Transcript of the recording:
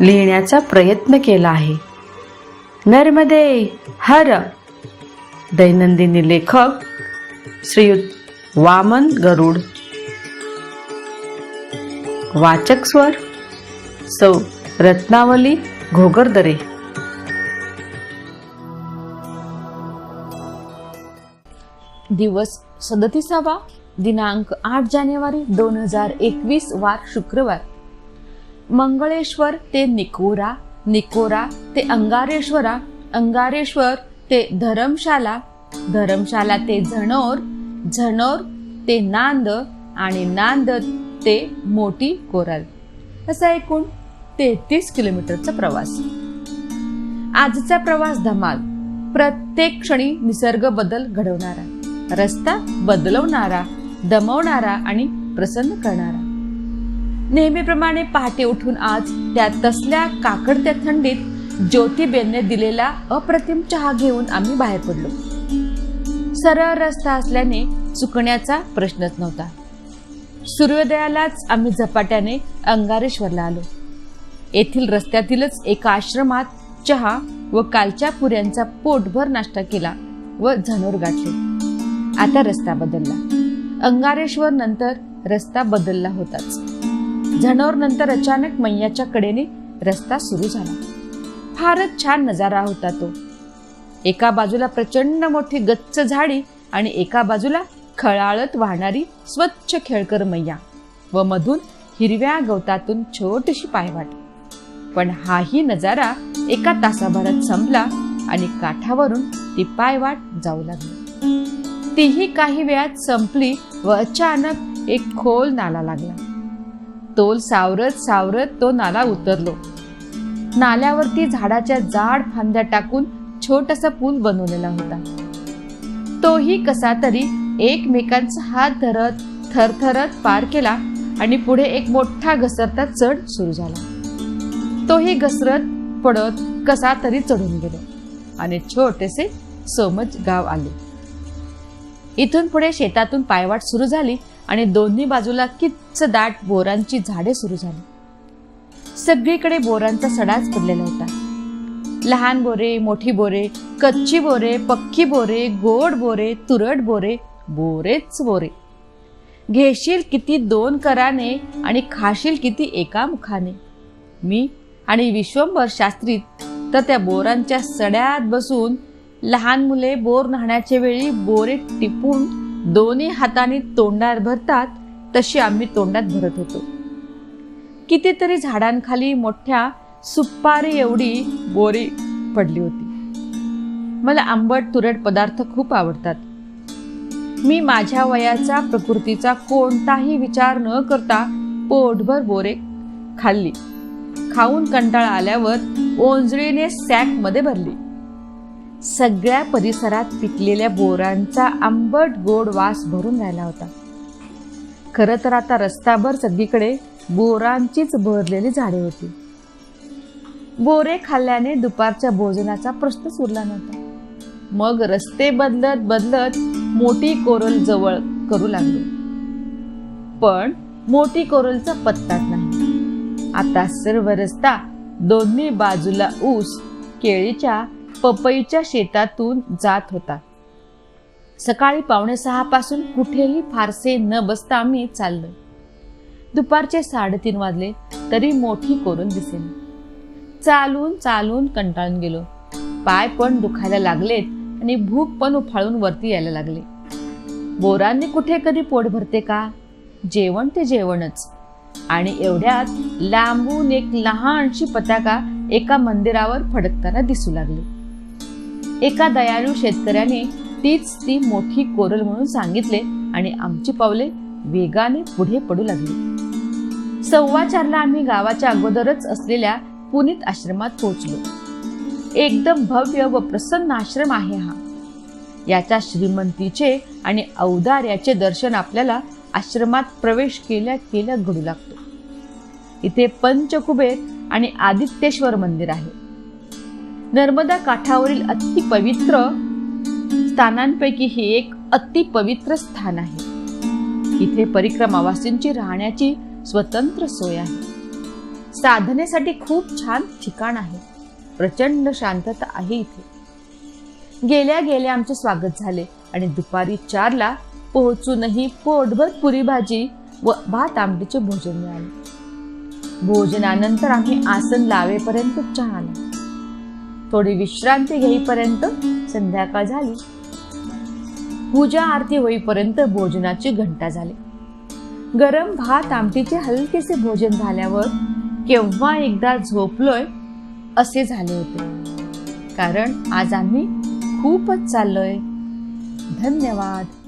लिहिण्याचा प्रयत्न केला आहे. नर्मदे हर. दैनंदिनी लेखक श्रीयुत वामन गरुड. वाचक स्वर सौ. रत्नावली घोगरदरे. दिवस सदतीसावा दिनांक आठ जानेवारी दोन हजार एकवीस वार शुक्रवार. मंगळेश्वर ते निकोरा निकोरा ते अंगारेश्वरा अंगारेश्वर ते धरमशाला धरमशाला ते झणोर झणोर ते नांद आणि नांद ते मोठी कोराल. असा एकूण तेहतीस किलोमीटरचा प्रवास. आजचा प्रवास धमाल. प्रत्येक क्षणी निसर्ग बदल घडवणारा रस्ता बदलवणारा दमवणारा आणि प्रसन्न करणारा. नेहमीप्रमाणे पहाटे उठून आज त्या तसल्या काकडत्या थंडीत ज्योतिबेनने दिलेला अप्रतिम चहा घेऊन आम्ही बाहेर पडलो. सरळ रस्ता असल्याने चुकण्याचा प्रश्नच नव्हता. सूर्योदयालाच आम्ही झपाट्याने अंगारेश्वरला आलो. येथील रस्त्यातीलच एका आश्रमात चहा व कालच्या पुऱ्यांचा पोटभर नाश्ता केला व झनोर गाठले. आता रस्ता बदलला. अंगारेश्वर नंतर रस्ता बदलला होताच. झणोर नंतर अचानक मैयाच्या कडेने रस्ता सुरू झाला. फारच छान नजारा होता तो. एका बाजूला प्रचंड मोठी गच्च झाडी आणि एका बाजूला खळाळत वाहणारी स्वच्छ खेळकर मैया व मधून हिरव्या गवतातून छोटीशी पायवाट. पण हाही नजारा एका तासाभरात संपला आणि काठावरून ती पायवाट जाऊ लागली. तीही काही वेळात संपली व अचानक एक खोल नाला लागला. तोल सावरत सावरत तो नाला उतरलो. नाल्यावरती झाडाच्या जाड फांद्या टाकून छोटस पूल बनवलेला होता. तोही कसा तरी एकमेकांचा हात धरत थरथरत पार केला आणि पुढे एक मोठा घसरता चढ सुरू झाला. तोही घसरत पडत कसा तरी चढून गेलो आणि छोटेसे सोमज गाव आले. इथून पुढे शेतातून पायवाट सुरू झाली आणि दोन्ही बाजूला किच्च दाट बोरांची झाडे सुरू झाली. सगळीकडे बोरांचा सडाच पडलेला होता. लहान बोरे मोठी बोरे कच्ची बोरे पक्की बोरे गोड बोरे तुरट बोरे बोरेच बोरे. घेशील किती दोन कराने आणि खाशील किती एका मुखाने. मी आणि विश्वंभर शास्त्री तर त्या बोरांच्या सड्यात बसून लहान मुले बोर न्हाण्याच्या वेळी बोरे टिपून दोन्ही हाताने तोंडात भरतात तशी आम्ही तोंडात भरत होतो. कितीतरी झाडांखाली मोठ्या सुपारी एवढी बोरी पडली होती. मला आंबट तुरट पदार्थ खूप आवडतात. मी माझ्या वयाचा प्रकृतीचा कोणताही विचार न करता पोटभर बोरे खाल्ली. खाऊन कंटाळा आल्यावर ओंजळीने सॅकमध्ये भरली. सगळ्या परिसरात पिकलेल्या बोरांचा आंबट गोड वास भरून राहिला होता. खरं तर आता रस्ताभर सगळीकडे बोरांचीच भरलेली झाडे होती. बोरे खाल्ल्याने दुपारच्या भोजनाचा प्रश्नच उरला नव्हता. मग रस्ते बदलत बदलत मोठी कोरल जवळ करू लागलो. पण मोठी कोरलचा पत्ताच नाही. आता सर्व रस्ता दोन्ही बाजूला ऊस केळीच्या पपईच्या शेतातून जात होता. सकाळी पावणे सहा पासून कुठेही फारसे न बसता आम्ही चाललो दुपारचे साडेतीन वाजले तरी मोठी कोरून दिसेल. चालून चालून कंटाळून गेलो. पाय पण दुखायला लागलेत आणि भूक पण उफाळून वरती यायला लागले. बोरांनी कुठे कधी पोट भरते का? जेवण ते जेवणच. आणि एवढ्यात लांबून एक लहानशी पताका एका मंदिरावर फडकताना दिसू लागली. एका दयाळू शेतकऱ्याने तीच ती मोठी कोरल म्हणून सांगितले आणि आमची पावले वेगाने पुढे पडू लागली. सव्वा चारला आम्ही गावाच्या अगोदरच असलेल्या पुनीत आश्रमात पोहोचलो. एकदम भव्य व प्रसन्न आश्रम आहे हा. याच्या श्रीमंतीचे आणि औदार्याचे दर्शन आपल्याला आश्रमात प्रवेश केल्या केल्या घडू लागतो. इथे पंचकुबेर आणि आदित्येश्वर मंदिर आहे. नर्मदा काठावरील अति पवित्र स्थानांपैकी हे एक अति पवित्र स्थान आहे. इथे परिक्रमावासींची राहण्याची स्वतंत्र सोय आहे. साधनेसाठी खूप छान ठिकाण आहे. प्रचंड शांतता आहे इथे. गेल्या गेल्या आमचे स्वागत झाले आणि दुपारी चारला पोहोचूनही पोटभर पुरी भाजी व भात आमटीचे भोजन मिळाले. भोजनानंतर आम्ही आसन लावेपर्यंत चहा आला. थोडी विश्रांती घेईपर्यंत संध्याकाळ झाली. पूजा आरती होईपर्यंत भोजनाची घंटा झाली. गरम भात आमटीचे हलकेसे भोजन झाल्यावर केव्हा एकदा झोपलोय असे झाले होते. कारण आज आम्ही खूपच चाललोय. धन्यवाद.